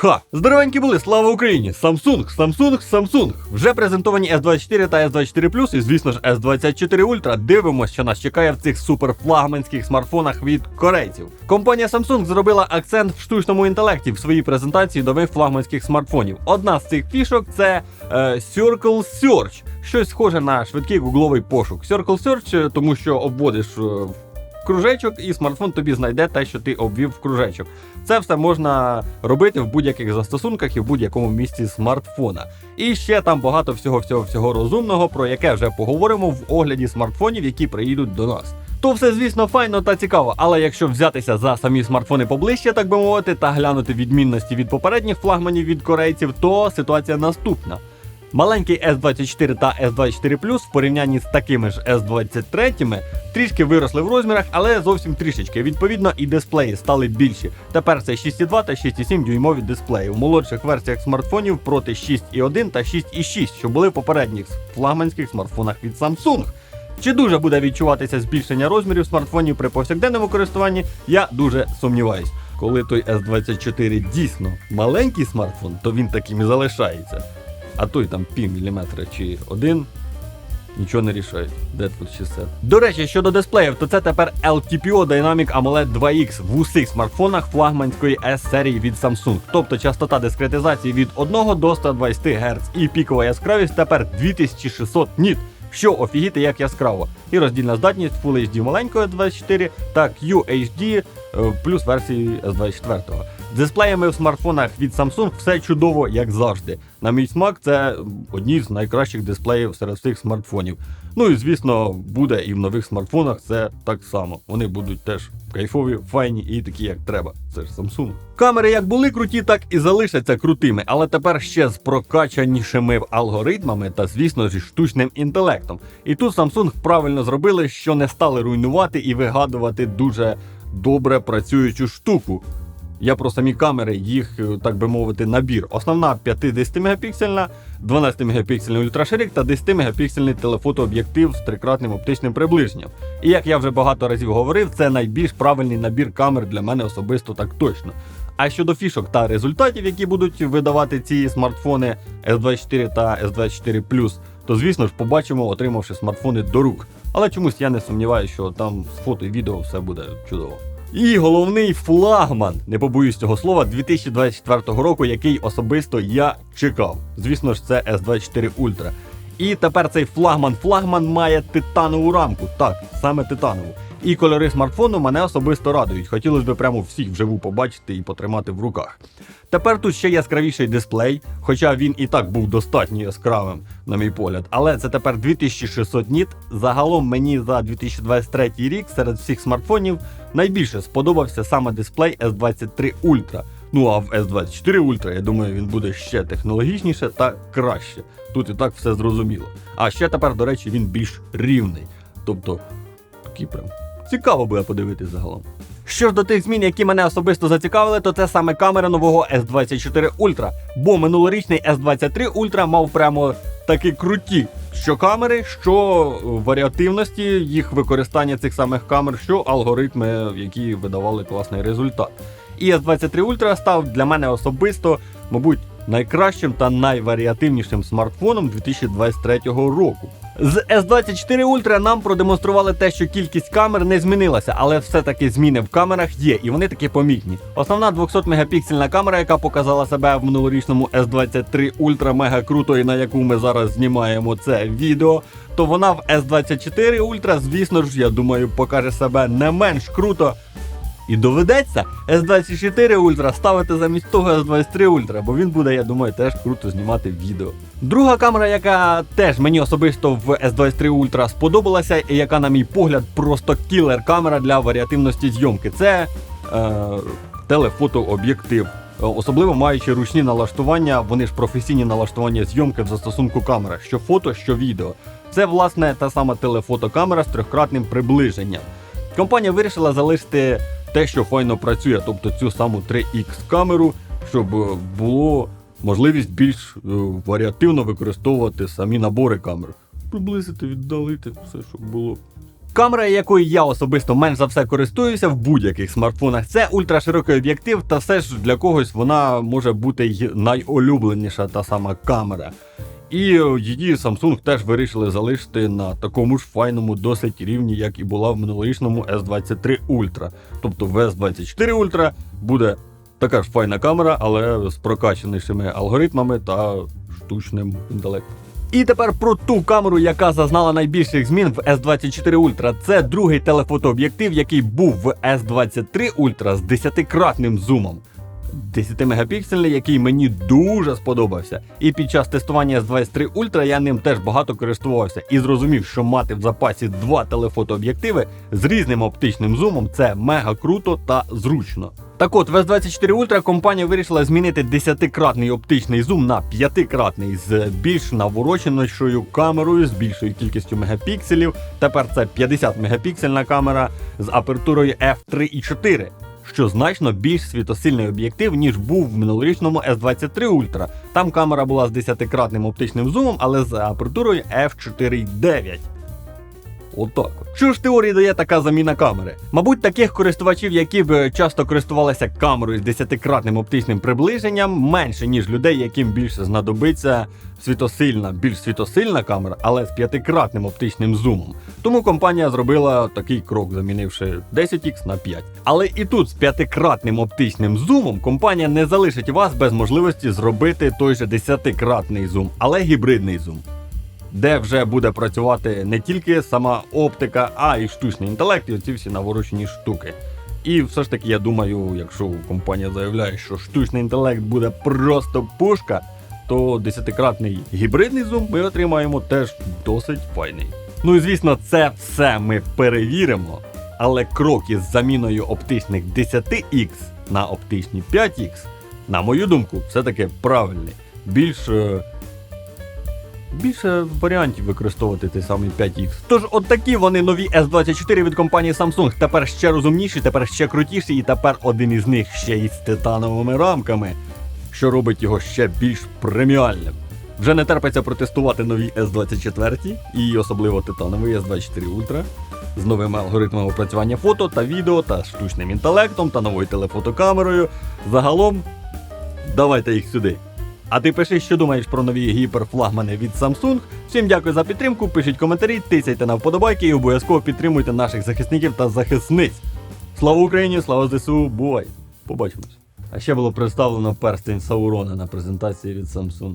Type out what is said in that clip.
Ха! Здоровенькі були, слава Україні! Samsung, Samsung, Samsung. Вже презентовані S24 та S24 Plus і, звісно ж, S24 Ultra. Дивимося, що нас чекає в цих суперфлагманських смартфонах від корейців. Компанія Samsung зробила акцент в штучному інтелекті в своїй презентації нових флагманських смартфонів. Одна з цих фішок це е, Circle Search. Щось схоже на швидкий гугловий пошук. Circle Search, е, тому що обводиш е, кружечок, і смартфон тобі знайде те, що ти обвів в кружечок. Це все можна робити в будь-яких застосунках і в будь-якому місці смартфона. І ще там багато всього всього всього розумного, про яке вже поговоримо в огляді смартфонів, які приїдуть до нас. То все, звісно, файно та цікаво, але якщо взятися за самі смартфони поближче, так би мовити, та глянути відмінності від попередніх флагманів від корейців, то ситуація наступна. Маленький S24 та S24 Plus в порівнянні з такими ж S23 трішки виросли в розмірах, але зовсім трішечки. Відповідно, і дисплеї стали більші. Тепер це 6,2 та 6,7 дюймові дисплеї. В молодших версіях смартфонів проти 6,1 та 6,6, що були в попередніх флагманських смартфонах від Samsung. Чи дуже буде відчуватися збільшення розмірів смартфонів при повсякденному користуванні, я дуже сумніваюсь. Коли той S24 дійсно маленький смартфон, то він таким і залишається. А той там пів міліметра чи один. Нічого не рішають. Тут 600? До речі, щодо дисплеїв, то це тепер LTPO Dynamic AMOLED 2X в усіх смартфонах флагманської S серії від Samsung. Тобто частота дискретизації від 1 до 120 Гц і пікова яскравість тепер 2600 ніт. Що офігіти як яскраво. І роздільна здатність Full HD маленької S24 та QHD плюс версії S24. З дисплеями в смартфонах від Samsung все чудово, як завжди. На мій смак, це одні з найкращих дисплеїв серед всіх смартфонів. Ну і звісно, буде і в нових смартфонах це так само. Вони будуть теж кайфові, файні і такі, як треба. Це ж Samsung. Камери як були круті, так і залишаться крутими, але тепер ще з прокачанішими алгоритмами та, звісно ж, штучним інтелектом. І тут Samsung правильно зробили, що не стали руйнувати і вигадувати дуже добре працюючу штуку. Я про самі камери, їх, е, так би мовити, набір. Основна 50 мегапіксельна, 12 мегапіксельний ультраширик та 10 мегапіксельний телефотооб'єктив з трикратним оптичним приближенням. І як я вже багато разів говорив, це найбільш правильний набір камер для мене особисто так точно. А щодо фішок та результатів, які будуть видавати ці смартфони S24 та S24 то звісно ж побачимо, отримавши смартфони до рук. Але чомусь я не сумніваюся, що там з фото і відео все буде чудово. І головний флагман, не побоюсь цього слова, 2024 року, який особисто я чекав. Звісно ж, це S24 Ultra. І тепер цей флагман-флагман має титанову рамку. Так, саме титанову. І кольори смартфону мене особисто радують. Хотілося б прямо всіх вживу побачити і потримати в руках. Тепер тут ще яскравіший дисплей, хоча він і так був достатньо яскравим, на мій погляд. Але це тепер 2600 ніт. Загалом мені за 2023 рік серед всіх смартфонів найбільше сподобався саме дисплей S23 Ultra. Ну а в S24 Ultra, я думаю, він буде ще технологічніше та краще. Тут і так все зрозуміло. А ще тепер, до речі, він більш рівний. Тобто, такий прям цікаво буде подивитись загалом. Що ж до тих змін, які мене особисто зацікавили, то це саме камера нового S24 Ultra. Бо минулорічний S23 Ultra мав прямо такі круті що камери, що варіативності їх використання цих самих камер, що алгоритми, які видавали класний результат. І S23 Ultra став для мене особисто, мабуть, найкращим та найваріативнішим смартфоном 2023 року. З S24 Ultra нам продемонстрували те, що кількість камер не змінилася, але все-таки зміни в камерах є, і вони таки помітні. Основна 200 мегапіксельна камера, яка показала себе в минулорічному S23 Ultra мега круто, і на яку ми зараз знімаємо це відео, то вона в S24 Ultra, звісно ж, я думаю, покаже себе не менш круто. І доведеться S24 Ultra ставити замість того S23 Ultra, бо він буде, я думаю, теж круто знімати відео. Друга камера, яка теж мені особисто в S23 Ultra сподобалася, і яка, на мій погляд, просто кілер камера для варіативності зйомки. Це е, телефотооб'єктив. Особливо маючи ручні налаштування, вони ж професійні налаштування зйомки в застосунку камера, що фото, що відео. Це власне та сама телефотокамера з трьохкратним приближенням. Компанія вирішила залишити те, що файно працює, тобто цю саму 3X камеру, щоб е, було можливість більш е, варіативно використовувати самі набори камер. Приблизити, віддалити, все, щоб було Камера, якою я особисто менш за все користуюся в будь-яких смартфонах, це ультраширокий об'єктив, та все ж для когось вона може бути й найулюбленіша та сама камера. І її Samsung теж вирішили залишити на такому ж файному досить рівні, як і була в минулорічному S23 Ultra. Тобто в S24 Ultra буде така ж файна камера, але з прокачанішими алгоритмами та штучним інтелектом. І тепер про ту камеру, яка зазнала найбільших змін в S24 Ultra. Це другий телефотооб'єктив, який був в S23 Ultra з 10-кратним зумом. 10 мегапіксельний, який мені дуже сподобався. І під час тестування S23 Ultra я ним теж багато користувався і зрозумів, що мати в запасі два телефотооб'єктиви з різним оптичним зумом це мега круто та зручно. Так от, в S24 Ultra компанія вирішила змінити 10-кратний оптичний зум на 5-кратний з більш навороченою камерою, з більшою кількістю мегапікселів. Тепер це 50 мегапіксельна камера з апертурою f3.4 що значно більш світосильний об'єктив, ніж був в минулорічному S23 Ultra. Там камера була з 10-кратним оптичним зумом, але з апертурою f4.9. Отак. от. Що ж теорії дає така заміна камери? Мабуть, таких користувачів, які б часто користувалися камерою з 10-кратним оптичним приближенням, менше, ніж людей, яким більше знадобиться світосильна, більш світосильна камера, але з 5-кратним оптичним зумом. Тому компанія зробила такий крок, замінивши 10х на 5. Але і тут з 5-кратним оптичним зумом компанія не залишить вас без можливості зробити той же 10-кратний зум, але гібридний зум де вже буде працювати не тільки сама оптика, а й штучний інтелект, і оці всі наворочені штуки. І все ж таки, я думаю, якщо компанія заявляє, що штучний інтелект буде просто пушка, то десятикратний гібридний зум ми отримаємо теж досить файний. Ну і звісно, це все ми перевіримо. Але кроки з заміною оптичних 10х на оптичні 5х, на мою думку, все-таки правильні. Більш е, більше варіантів використовувати той самий 5X. Тож, от такі вони нові S24 від компанії Samsung. Тепер ще розумніші, тепер ще крутіші, і тепер один із них ще й з титановими рамками, що робить його ще більш преміальним. Вже не терпиться протестувати нові S24 і особливо титановий S24 Ultra з новими алгоритмами опрацювання фото та відео та штучним інтелектом та новою телефотокамерою. Загалом, давайте їх сюди. А ти пиши, що думаєш про нові гіперфлагмани від Samsung. Всім дякую за підтримку, пишіть коментарі, тисяйте на вподобайки і обов'язково підтримуйте наших захисників та захисниць. Слава Україні, слава ЗСУ, бувай! Побачимось. А ще було представлено перстень Саурона на презентації від Samsung.